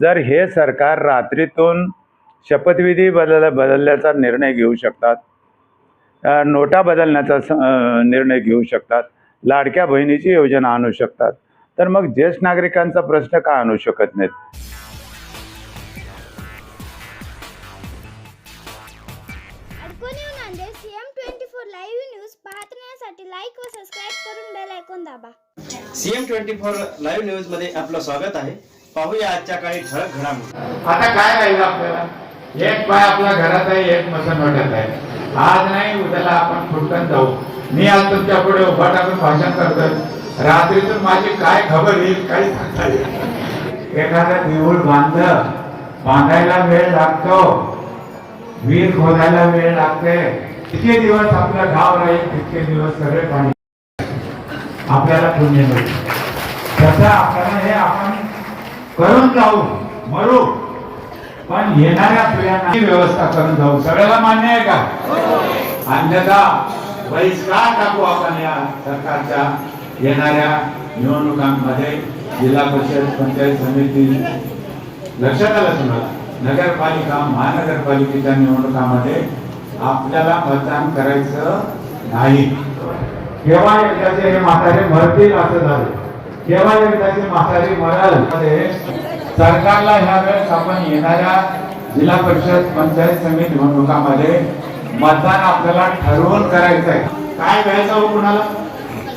जर हे सरकार रात्रीतून शपथविधी बदल बदलण्याचा निर्णय घेऊ शकतात नोटा बदलण्याचा निर्णय घेऊ शकतात लाडक्या बहिणीची योजना आणू शकतात तर मग ज्येष्ठ नागरिकांचा प्रश्न का आणू शकत नाहीत? लाईक व सबस्क्राईब करून बेल ऐकून दाबा. सीएम ट्वेंटी फोर लाईव्ह न्यूजमध्ये आपलं स्वागत आहे. पाहूया आजच्या काळी ठळक घडामोडी. आता काय राहील आपल्याला? एक पाय आपला घरात आहे एक मसन वाटत आहे. आज नाही उद्याला आपण फुटकन जाऊ. मी आज तुमच्यापुढे उभा टाकून भाषण करतोय. रात्रीतून माझी काय खबर येईल काही सांगता येईल नाही. एखादा देऊळ बांध बांधायला वेळ लागतो. वीर खोदायला वेळ लागते. किती दिवस आपलं गाव राहील तितके दिवस सगळे पाणी. आपल्याला पुण्य मिळेल. तसं आपल्याला हे आपण करून जाऊ मरू. पण येणाऱ्या पिढ्यांना व्यवस्था करून जाऊ. सगळ्याला मान्य आहे का? अन्यथा बहिष्कार टाकू आपण या सरकारच्या येणाऱ्या निवडणुकांमध्ये जिल्हा परिषद पंचायत समिती. लक्षात आलं तुम्हाला? नगरपालिका महानगरपालिकेच्या निवडणुकामध्ये आपल्याला मतदान करायचं नाही. केव्हा एकदाचे हे म्हातारे मरतील असं झालं. केव्हा म्हातारी मरलमध्ये सरकारला ह्या वेळेस आपण येणाऱ्या जिल्हा परिषद पंचायत समिती निवडणुकामध्ये मतदान आपल्याला ठरवून करायचं आहे काय व्यायचं हो कुणाला?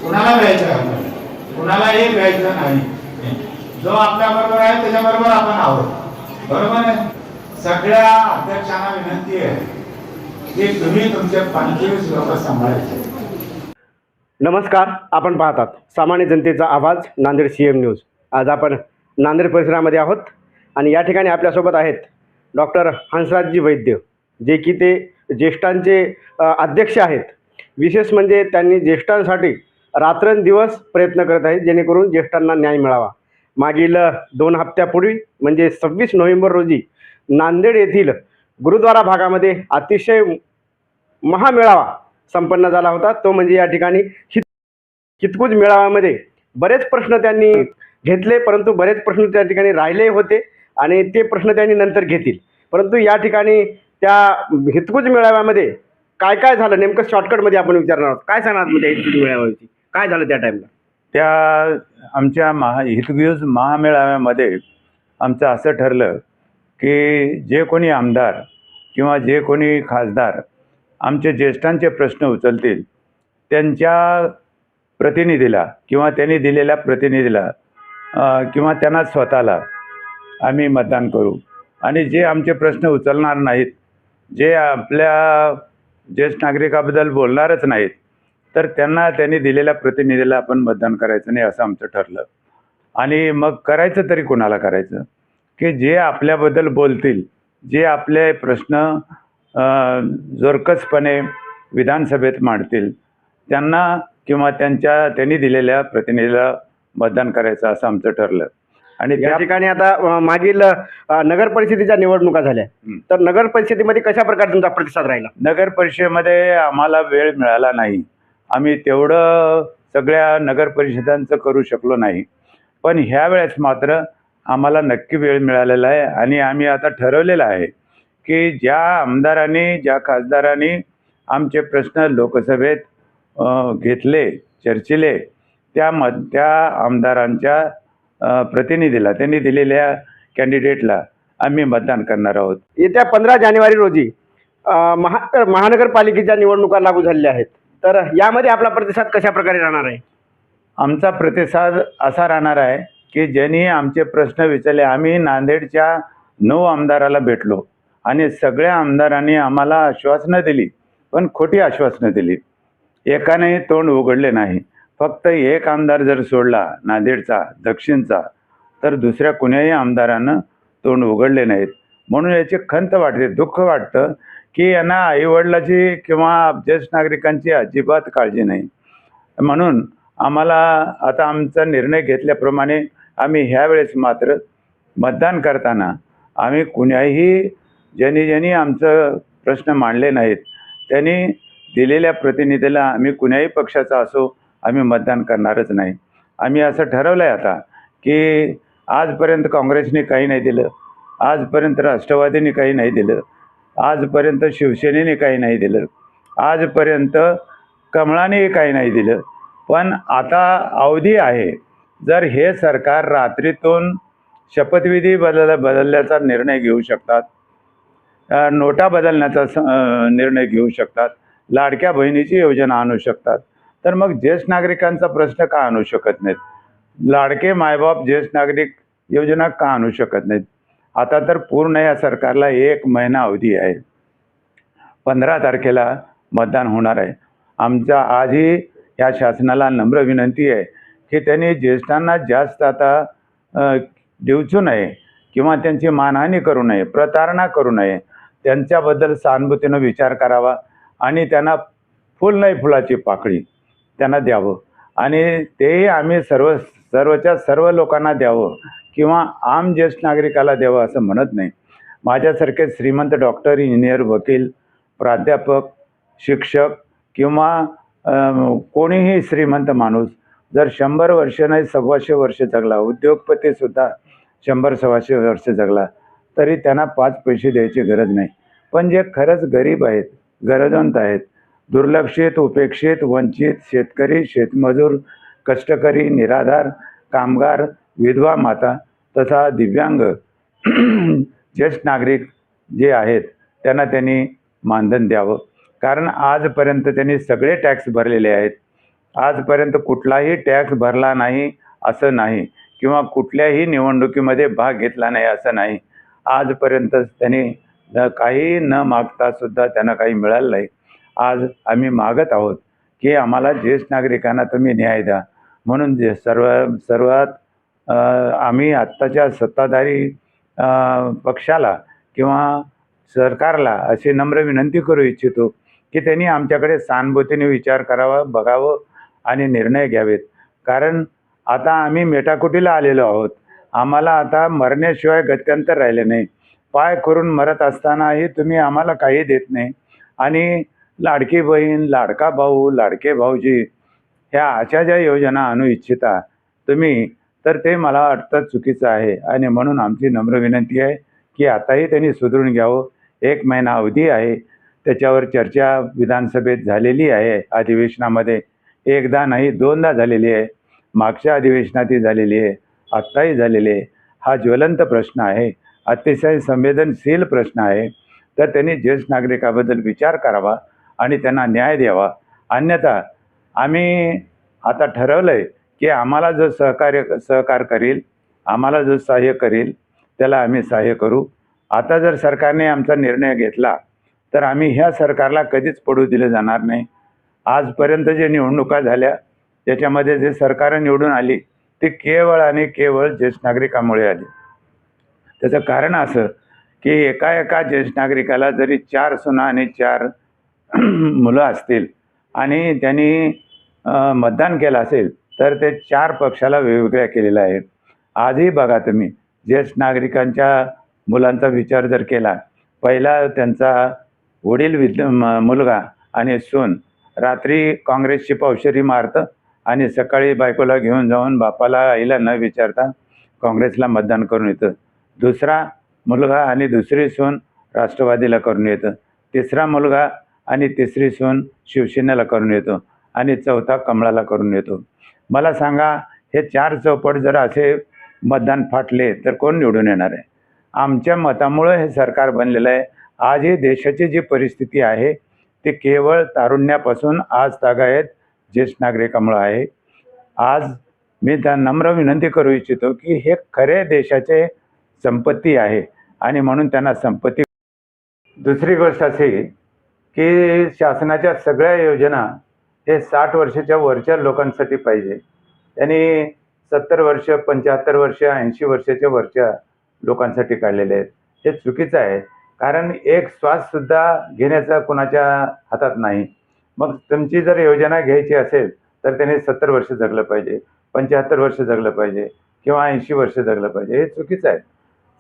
कुणाला व्यायचं आहे? आपल्याला? कुणालाही व्यायचं नाही. जो आपल्या बरोबर आहे त्याच्या बरोबर आपण आहोत. बरोबर आहे? सगळ्या अध्यक्षांना विनंती आहे की तुम्ही तुमचे पंचवीस लोक सांभाळायचे. नमस्कार आपण पाहतात सामान्य जनतेचा आवाज नांदेड सी एम न्यूज आज आपण नांदेड परिसरामध्ये आहोत आणि या ठिकाणी आपल्यासोबत आहेत डॉक्टर हंसराजजी वैद्य जे की ते ज्येष्ठांचे अध्यक्ष आहेत. विशेष म्हणजे त्यांनी ज्येष्ठांसाठी रात्रंदिवस प्रयत्न करत आहेत जेणेकरून ज्येष्ठांना न्याय मिळावा. मागील दोन हप्त्यापूर्वी म्हणजे सव्वीस नोव्हेंबर रोजी नांदेड येथील गुरुद्वारा भागामध्ये अतिशय महामेळावा संपन्न झाला होता. तो म्हणजे या ठिकाणी हित हितकूज मेळाव्यामध्ये बरेच प्रश्न त्यांनी घेतले परंतु बरेच प्रश्न त्या ठिकाणी राहिले होते आणि ते प्रश्न त्यांनी नंतर घेतील. परंतु या ठिकाणी त्या हितकूज मेळाव्यामध्ये काय काय झालं? नेमकं शॉर्टकटमध्ये आपण विचारणार आहोत. काय सांगणार म्हणजे हितकूज मेळाव्याची काय झालं त्या टाईमला त्या आमच्या महा हितगुज महामेळाव्यामध्ये आमचं असं ठरलं की जे कोणी आमदार किंवा जे कोणी खासदार आमचे ज्येष्ठांचे प्रश्न उचलतील त्यांच्या प्रतिनिधीला किंवा त्यांनी दिलेल्या प्रतिनिधीला किंवा त्यांना स्वतःला आम्ही मतदान करू. आणि जे आमचे प्रश्न उचलणार नाहीत जे आपल्या ज्येष्ठ नागरिकाबद्दल बोलणारच नाहीत तर त्यांना त्यांनी दिलेल्या प्रतिनिधीला आपण मतदान करायचं नाही असं आमचं ठरलं. आणि मग करायचं तरी कोणाला करायचं? की जे आपल्याबद्दल बोलतील जे आपले प्रश्न जोरकसपणे विधानसभेत मांडतील. त्यांना किंवा त्यांच्या त्यांनी दिलेल्या प्रतिनिधीला मतदान करायचं असं आमचं ठरलं. आणि त्या ठिकाणी आता मागील नगर परिषदेच्या निवडणुका झाल्या. तर नगर परिषदेमध्ये कशा प्रकारे तुमचा प्रतिसाद राहिला? नगर परिषदेमध्ये आम्हाला वेळ मिळाला नाही. आम्ही तेवढं सगळ्या नगर परिषदांचं करू शकलो नाही. पण ह्या वेळेस मात्र आम्हाला नक्की वेळ मिळालेला आहे आणि आम्ही आता ठरवलेलं आहे की ज्या आमदारांनी ज्या खासदारांनी आमचे प्रश्न लोकसभेत घेतले चर्चिले त्या मत त्या आमदारांच्या प्रतिनिधीला त्यांनी दिलेल्या कॅन्डिडेटला आम्ही मतदान करणार आहोत. येत्या पंधरा जानेवारी रोजी महा महानगरपालिकेच्या निवडणुका लागू झालेल्या आहेत. तर यामध्ये आपला प्रतिसाद कशा प्रकारे राहणार आहे? आमचा प्रतिसाद असा राहणार आहे की ज्यांनी आमचे प्रश्न विचारले आम्ही नांदेडच्या नऊ आमदाराला भेटलो. आणि सगळ्या आमदारांनी आम्हाला आश्वासनं दिली पण खोटी आश्वासनं दिली. एकानेही तोंड उघडले नाही. फक्त एक आमदार जर सोडला नांदेडचा दक्षिणचा तर दुसऱ्या कुण्याही आमदारानं तोंड उघडले नाहीत. म्हणून याची खंत वाटते दुःख वाटतं की यांना आईवडिलाची किंवा ज्येष्ठ नागरिकांची अजिबात काळजी नाही. म्हणून आम्हाला आता आमचा निर्णय घेतल्याप्रमाणे आम्ही ह्यावेळेस मात्र मतदान करताना आम्ही कुण्याही ज्यांनी ज्यांनी आमचं प्रश्न मांडले नाहीत त्यांनी दिलेल्या प्रतिनिधीला आम्ही कुण्याही पक्षाचा असो आम्ही मतदान करणारच नाही. आम्ही असं ठरवलं आहे आता की आजपर्यंत काँग्रेसने काही नाही दिलं आजपर्यंत राष्ट्रवादीने काही नाही दिलं आजपर्यंत शिवसेनेने काही नाही दिलं आजपर्यंत कमळाने काही नाही दिलं. पण आता अवधी आहे. जर हे सरकार रात्रीतून शपथविधी बदल बदलल्याचा निर्णय घेऊ शकतात नोटा बदलण्याचा स- निर्णय घेऊ शकतात. लाडक्या बहिणीची योजना आणू शकतात. तर मग ज्येष्ठ नागरिकांचा प्रश्न का आणू शकत नाहीत? लाडके मायबाप ज्येष्ठ नागरिक योजना का आणू शकत नाहीत? आता तर पूर्ण या सरकारला एक महिना अवधी आहे. पंधरा तारखेला मतदान होणार आहे. आमचा आजही या शासनाला नम्र विनंती आहे की त्यांनी ज्येष्ठांना जास्त आता अ, डिवचू नये किंवा त्यांची मानहानी करू नये प्रतारणा करू नये. त्यांच्याबद्दल सहानुभूतीनं विचार करावा आणि त्यांना फुल नाही फुलाची पाकळी त्यांना द्यावं. आणि तेही आम्ही सर्व सर्वच्या सर्व लोकांना द्यावं किंवा आम ज्येष्ठ नागरिकाला द्यावं असं म्हणत नाही. माझ्यासारखे श्रीमंत डॉक्टर इंजिनियर वकील प्राध्यापक शिक्षक किंवा कोणीही श्रीमंत माणूस जर शंभर वर्ष नाही सव्वाशे वर्ष जगला उद्योगपतीसुद्धा शंभर सव्वाशे वर्ष जगला तरी त्यांना पाच पैसे द्यायची गरज नाही. पण जे खरंच गरीब आहेत गरजवंत आहेत दुर्लक्षित उपेक्षित वंचित शेतकरी शेतमजूर कष्टकरी निराधार कामगार विधवा माता तथा दिव्यांग ज्येष्ठ नागरिक जे आहेत त्यांना त्यांनी मानधन द्यावं. कारण आजपर्यंत त्यांनी सगळे टॅक्स भरलेले आहेत. आजपर्यंत कुठलाही टॅक्स भरला नाही असं नाही. किंवा कुठल्याही निवडणुकीमध्ये भाग घेतला नाही असं नाही. आजपर्यंत त्यांनी न काही न मागता सुद्धा त्यांना काही मिळालं नाही. आज आम्ही मागत आहोत की आम्हाला ज्येष्ठ नागरिकांना तुम्ही न्याय द्या. म्हणून जे सर्व सर्वात आम्ही आत्ताच्या सत्ताधारी पक्षाला किंवा सरकारला अशी नम्र विनंती करू इच्छितो की त्यांनी आमच्याकडे सहानुभूतीने विचार करावा बघावं आणि निर्णय घ्यावेत. कारण आता आम्ही मेटाकुटीला आलेलो आहोत. आम्हाला आता मरण्याशिवाय गत्यंतर राहिले नाही. पाय करून मरत असतानाही तुम्ही आम्हाला काही देत नाही. आणि लाडकी बहीण लाडका भाऊ लाडके भाऊजी ह्या अशा ज्या योजना आणू इच्छिता तुम्ही तर ते मला वाटतं चुकीचं आहे. आणि म्हणून आमची नम्र विनंती आहे की आताही त्यांनी सुधरून घ्यावं. एक महिना अवधी आहे. त्याच्यावर चर्चा विधानसभेत झालेली आहे अधिवेशनामध्ये. एकदा नाही दोनदा झालेली आहे. मागच्या अधिवेशनातही झालेली आहे. आत्ताही झालेले आहे. हा ज्वलंत प्रश्न आहे. अतिशय संवेदनशील प्रश्न आहे. तर त्यांनी ज्येष्ठ नागरिकाबद्दल विचार करावा आणि त्यांना न्याय द्यावा. अन्यथा आम्ही आता ठरवलं आहे की आम्हाला जो सहकार्य सहकार करील आम्हाला जो सहाय्य करील त्याला आम्ही सहाय्य करू. आता जर सरकारने आमचा निर्णय घेतला तर आम्ही ह्या सरकारला कधीच पडू दिलं जाणार नाही. आजपर्यंत जे निवडणुका झाल्या त्याच्यामध्ये जे सरकारं निवडून आली ती केवळ आणि केवळ ज्येष्ठ नागरिकामुळे आली. त्याचं कारण असं की एका एका ज्येष्ठ नागरिकाला जरी चार सुना आणि चार मुलं असतील आणि त्यांनी मतदान केलं असेल तर ते चार पक्षाला वेगवेगळ्या केलेलं आहे आजही बघा तुम्ही ज्येष्ठ नागरिकांच्या मुलांचा विचार जर केला पहिला त्यांचा वडील विद म- मुलगा आणि सून रात्री काँग्रेसची पावशेरी मारतं आणि सकाळी बायकोला घेऊन जाऊन बापाला आईला न विचारता काँग्रेसला मतदान करून येतं. दुसरा मुलगा आणि दुसरी सून राष्ट्रवादीला करून येतं. तिसरा मुलगा आणि तिसरी सून शिवसेनेला करून येतो आणि चौथा कमळाला करून येतो. मला सांगा हे चार चौपट जर असे मतदान फाटले तर कोण निवडून येणार आहे? आमच्या मतामुळं हे सरकार बनलेलं आहे. आज ही देशाची जी परिस्थिती आहे ती केवळ तारुण्यापासून आज तागायत ज्येष्ठ नागरिकामुळं आहे. आज मी त्या नम्र विनंती करू इच्छितो की हे खरे देशाचे संपत्ती आहे आणि म्हणून त्यांना संपत्ती दुसरी गोष्ट अशी की शासनाच्या सगळ्या योजना हे साठ वर्षाच्या वरच्या लोकांसाठी पाहिजे. त्यांनी सत्तर वर्ष पंच्याहत्तर वर्ष ऐंशी वर्षाच्या वरच्या लोकांसाठी काढलेले आहेत. हे चुकीचं आहे. कारण एक श्वाससुद्धा घेण्याचा कुणाच्या हातात नाही. मग तुमची जर योजना घ्यायची असेल तर त्याने सत्तर वर्ष जगलं पाहिजे पंच्याहत्तर वर्ष जगलं पाहिजे किंवा ऐंशी वर्ष जगलं पाहिजे हे चुकीचं आहे.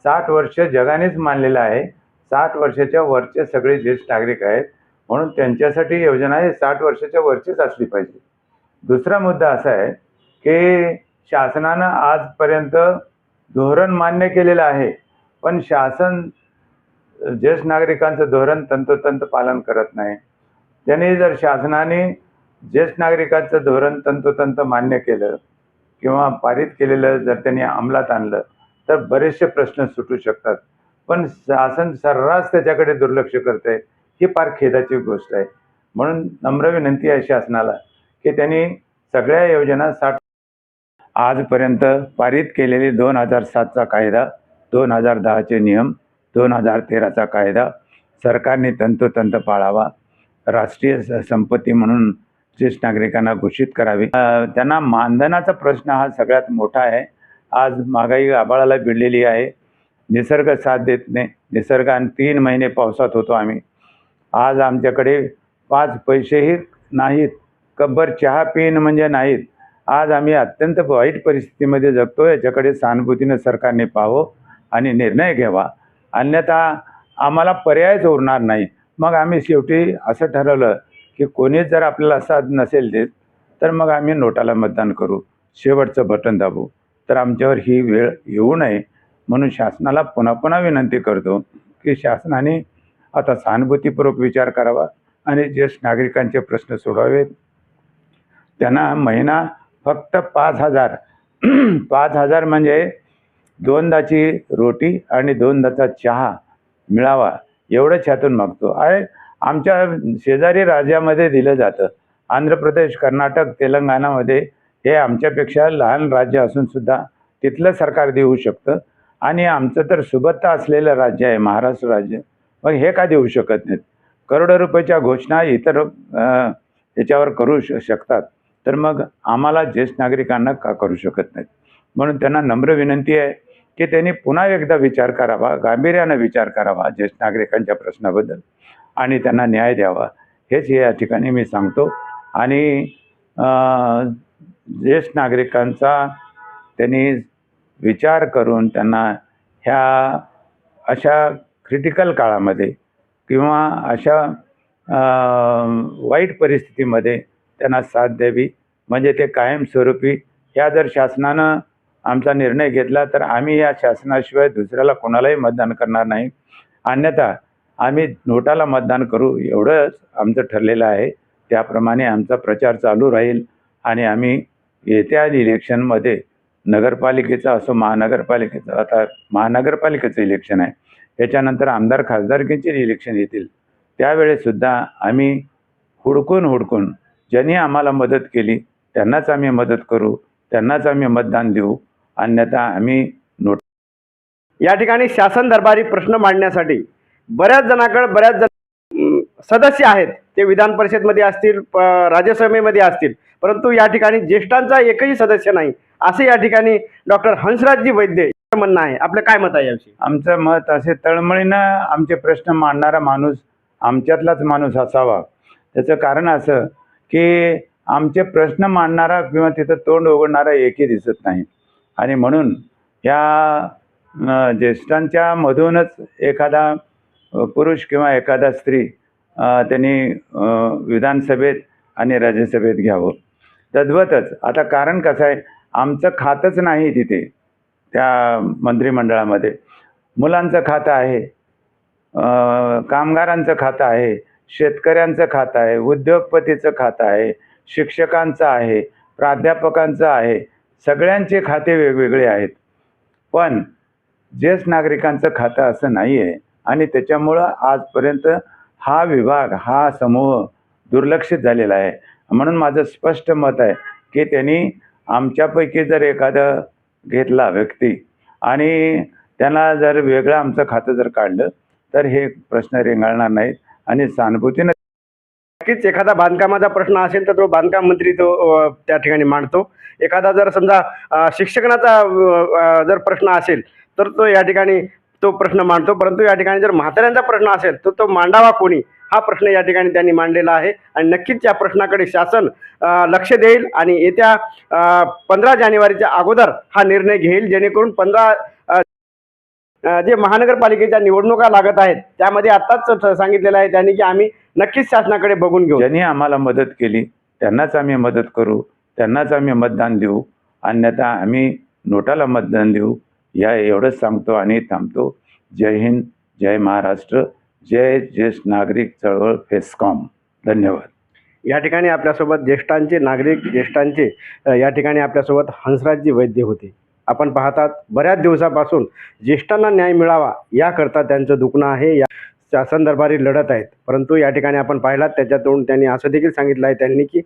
साठ वर्ष जगानेच मानलेलं आहे. साठ वर्षाच्या वरचे सगळे ज्येष्ठ नागरिक आहेत म्हणून त्यांच्यासाठी योजना ही साठ वर्षाच्या वरचीच असली पाहिजे. दुसरा मुद्दा असा आहे की शासनानं आजपर्यंत धोरण मान्य केलेलं आहे पण शासन ज्येष्ठ नागरिकांचं धोरण तंतोतंत पालन करत नाही. त्यांनी जर शासनाने ज्येष्ठ नागरिकांचं धोरण तंतोतंत मान्य केलं किंवा पारित केलेलं जर त्यांनी अंमलात आणलं तर बरेचसे प्रश्न सुटू शकतात. पण शासन सर्रास त्याच्याकडे दुर्लक्ष करते ही फार खेदाची गोष्ट आहे. म्हणून नम्र विनंती आहे शासनाला की त्यांनी सगळ्या योजना साठ आजपर्यंत पारित केलेले दोन हजार सातचा कायदा दोन हजार दहाचे नियम दोन हजार तेराचा कायदा सरकारने तंतोतंत पाळावा. राष्ट्रीय स- संपत्ती म्हणून ज्येष्ठ नागरिकांना घोषित करावी. त्यांना मानधनाचा प्रश्न हा सगळ्यात मोठा आहे. आज महागाई आबाळाला भिडलेली आहे. निसर्ग साथ देत नाही. निसर्गान तीन महिने पावसात होतो आम्ही. आज आमच्याकडे पाच पैसेही नाहीत. कब्बर चहा पिन म्हणजे नाहीत. आज आम्ही अत्यंत वाईट परिस्थितीमध्ये जगतो. याच्याकडे सहानुभूतीनं सरकारने पाहावं आणि निर्णय घ्यावा. अन्यथा आम्हाला पर्यायच उरणार नाही. मग आम्ही शेवटी असं ठरवलं की कोणीच जर आपल्याला साथ नसेल देत तर मग आम्ही नोटाला मतदान करू. शेवटचं बटन दाबू. तर आमच्यावर ही वेळ येऊ नये. म्हणून शासनाला पुन्हा पुन्हा विनंती करतो की शासनाने आता सहानुभूतीपूर्वक विचार करावा आणि ज्येष्ठ नागरिकांचे प्रश्न सोडवावेत. त्यांना महिना फक्त पाच हजार पाच हजार म्हणजे दोनदाची रोटी आणि दोनदाचा चहा मिळावा. एवढंच ह्यातून मागतो. आहे आमच्या शेजारी राज्यामध्ये दिलं जातं. आंध्र प्रदेश कर्नाटक तेलंगणामध्ये हे आमच्यापेक्षा लहान राज्य असूनसुद्धा तिथलं सरकार देऊ शकतं. आणि आमचं तर सुबत्ता असलेलं राज्य आहे महाराष्ट्र राज्य. मग हे का देऊ शकत नाहीत? करोडो रुपयाच्या घोषणा इतर याच्यावर करू श शकतात. तर मग आम्हाला ज्येष्ठ नागरिकांना का करू शकत नाहीत? म्हणून त्यांना नम्र विनंती आहे की त्यांनी पुन्हा एकदा विचार करावा गांभीर्यानं विचार करावा ज्येष्ठ नागरिकांच्या प्रश्नाबद्दल आणि त्यांना न्याय द्यावा. हेच या ठिकाणी मी सांगतो. आणि ज्येष्ठ नागरिकांचा त्यांनी विचार करून त्यांना ह्या अशा क्रिटिकल काळामध्ये किंवा अशा वाईट परिस्थितीमध्ये त्यांना साथ द्यावी. म्हणजे ते कायमस्वरूपी ह्या जर शासनानं आमचा निर्णय घेतला तर आम्ही या शासनाशिवाय दुसऱ्याला कोणालाही मतदान करणार नाही. अन्यथा आम्ही नोटाला मतदान करू एवढंच आमचं ठरलेलं आहे. त्याप्रमाणे आमचा प्रचार चालू राहील आणि आम्ही येत्या इलेक्शनमध्ये नगरपालिकेचं असो महानगरपालिकेचं आता महानगरपालिकेचं इलेक्शन आहे. त्याच्यानंतर आमदार खासदारकींचे इलेक्शन येतील. त्यावेळेसुद्धा आम्ही हुडकून हुडकून ज्यांनी आम्हाला मदत केली त्यांनाच आम्ही मदत करू त्यांनाच आम्ही मतदान देऊ. अन्यथा आम्ही नोट या ठिकाणी शासन दरबारी प्रश्न मांडण्यासाठी बऱ्याच जणांकडे बऱ्याच जण सदस्य आहेत. ते विधान परिषदमध्ये असतील राज्यसभेमध्ये असतील. परंतु या ठिकाणी ज्येष्ठांचा एकही सदस्य नाही. असे या ठिकाणी डॉक्टर हंसराजजी वैद्य म्हणणं आहे. आपलं काय मत आहे याविषयी? आमचं मत असे तळमळीनं आमचे प्रश्न मांडणारा माणूस आमच्यातलाच माणूस असावा. त्याचं कारण असं की आमचे प्रश्न मांडणारा किंवा तिथं तोंड उघडणारा एकही दिसत नाही. आणि म्हणून या ज्येष्ठांच्या मधूनच एखादा पुरुष किंवा एखादा स्त्री त्यांनी विधानसभेत आणि राज्यसभेत घ्यावं. तद्वतच आता कारण कसं आहे आमचं खातंच नाही तिथे त्या मंत्रिमंडळामध्ये. मुलांचं खातं आहे कामगारांचं खातं आहे शेतकऱ्यांचं खातं आहे उद्योगपतीचं खातं आहे शिक्षकांचं आहे प्राध्यापकांचं आहे सगळ्यांचे खाते वेगवेगळे आहेत. पण ज्येष्ठ नागरिकांचं खातं असं नाही आहे आणि त्याच्यामुळं आजपर्यंत हा विभाग हा समूह दुर्लक्षित झालेला आहे. म्हणून माझं स्पष्ट मत आहे की त्यांनी आमच्यापैकी जर एखादं घेतला व्यक्ती आणि त्यांना जर वेगळं आमचं खातं जर काढलं तर हे प्रश्न रेंगाळणार नाहीत आणि सहानुभूतीनं नक्कीच एखादा बांधकामाचा प्रश्न असेल तर तो बांधकाम मंत्री तो त्या ठिकाणी मांडतो. एखादा जर समजा अ, शिक्षणाचा जर प्रश्न असेल तर तो या ठिकाणी तो प्रश्न मांडतो. परंतु या ठिकाणी जर म्हाताऱ्यांचा प्रश्न असेल तर तो मांडावा कोणी? हा प्रश्न या ठिकाणी त्यांनी मांडलेला आहे. आणि नक्कीच या प्रश्नाकडे शासन लक्ष देईल आणि येत्या पंधरा जानेवारीच्या अगोदर हा निर्णय घेईल जेणेकरून पंधरा जे महानगरपालिकेच्या निवडणुका लागत आहेत त्यामध्ये आत्ताच सांगितलेलं आहे त्यांनी की आम्ही नक्कीच शासनाकडे बघून घेऊ. ज्यांनी आम्हाला मदत केली त्यांनाच आम्ही मदत करू त्यांनाच आम्ही मतदान देऊ अन्यथा आम्ही नोटाला मतदान देऊ या एवढंच सांगतो आणि थांबतो. जय हिंद जय महाराष्ट्र जय ज्येष्ठ नागरिक चळवळ फेसकॉम. धन्यवाद. या ठिकाणी आपल्यासोबत ज्येष्ठांचे नागरिक ज्येष्ठांचे या ठिकाणी आपल्यासोबत हंसराजजी वैद्य होते. आपण पाहतात बऱ्याच दिवसापासून ज्येष्ठांना न्याय मिळावा याकरता त्यांचं दुखणं आहे या शासन दरबारी लढत आहेत. परंतु या ठिकाणी आपण पाहिलात त्याच्यातून त्यांनी असं देखील सांगितलं आहे त्यांनी की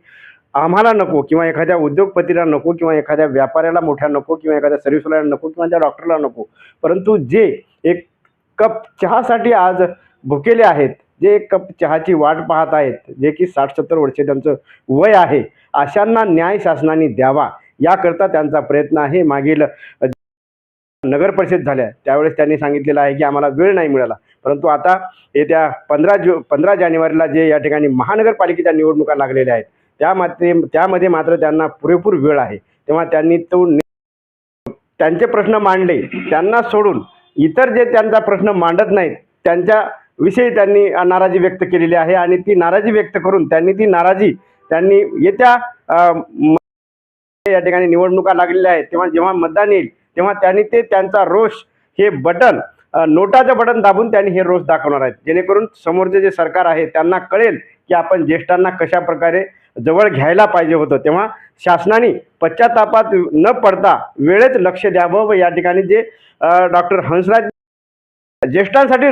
आम्हाला नको किंवा एखाद्या उद्योगपतीला नको किंवा एखाद्या व्यापाऱ्याला मोठ्या नको किंवा एखाद्या सर्व्हिसवाल्याला नको किंवा त्या डॉक्टरला नको. परंतु जे एक कप चहासाठी आज भुकेले आहेत जे एक कप चहाची वाट पाहत आहेत जे की साठ सत्तर वर्षे त्यांचं वय आहे अशांना न्याय शासनाने द्यावा. याकरता त्यांचा प्रयत्न आहे. मागील नगर परिषद झाल्या. त्यावेळेस त्यांनी सांगितलेलं आहे की आम्हाला वेळ नाही मिळाला. परंतु आता येत्या पंधरा जु पंधरा जानेवारीला जे या ठिकाणी महानगरपालिकेच्या निवडणुका लागलेल्या आहेत त्यामध्ये त्यामध्ये मात्र त्यांना पुरेपूर वेळ आहे. तेव्हा त्यांनी तो त्यांचे प्रश्न मांडले. त्यांना सोडून इतर जे त्यांचा प्रश्न मांडत नाहीत त्यांच्या विषयी त्यांनी नाराजी व्यक्त केलेली आहे आणि ती नाराजी व्यक्त करून त्यांनी ती नाराजी त्यांनी येत्या या ठिकाणी निवडणुका लागलेल्या आहेत. तेव्हा जेव्हा मतदान येईल तेव्हा त्यांनी ते त्यांचा रोष हे बटन नोटाचं बटन दाबून त्यांनी हे रोष दाखवणार आहेत. जेणेकरून समोरचे जे सरकार आहे त्यांना कळेल की आपण ज्येष्ठांना कशा प्रकारे जवळ घ्यायला पाहिजे होतं. तेव्हा शासनाने पश्चातापात न पडता वेळेत लक्ष द्यावं व या ठिकाणी जे डॉक्टर हंसराज ज्येष्ठांसाठी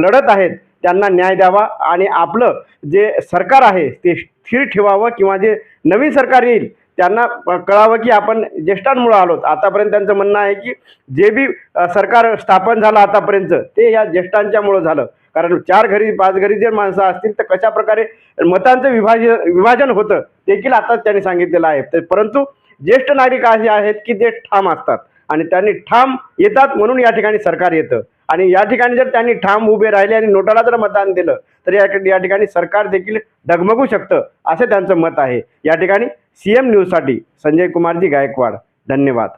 लढत आहेत त्यांना न्याय द्यावा आणि आपलं जे सरकार आहे ते स्थिर ठेवावं किंवा जे नवीन सरकार येईल त्यांना कळावं की आपण ज्येष्ठांमुळं आलोत. आतापर्यंत त्यांचं म्हणणं आहे की जे बी सरकार स्थापन झालं आतापर्यंत ते या ज्येष्ठांच्यामुळं झालं. कारण चार घरी पाच घरी जर माणसं असतील तर कशा प्रकारे मतांचं विभाजन विभाजन होतं देखील आता त्यांनी सांगितलेलं आहे. तर परंतु ज्येष्ठ नागरिक असे आहेत की जे ठाम असतात. आणि त्यांनी ठाम येतात म्हणून या ठिकाणी सरकार येतं. आणि या ठिकाणी जर त्यांनी ठाम उभे राहिले आणि नोटाला जर मतदान दिलं तर या या ठिकाणी सरकार देखील डगमगू शकतं असं त्यांचं मत आहे. या ठिकाणी सी एम न्यूजसाठी संजय कुमारजी गायकवाड. धन्यवाद.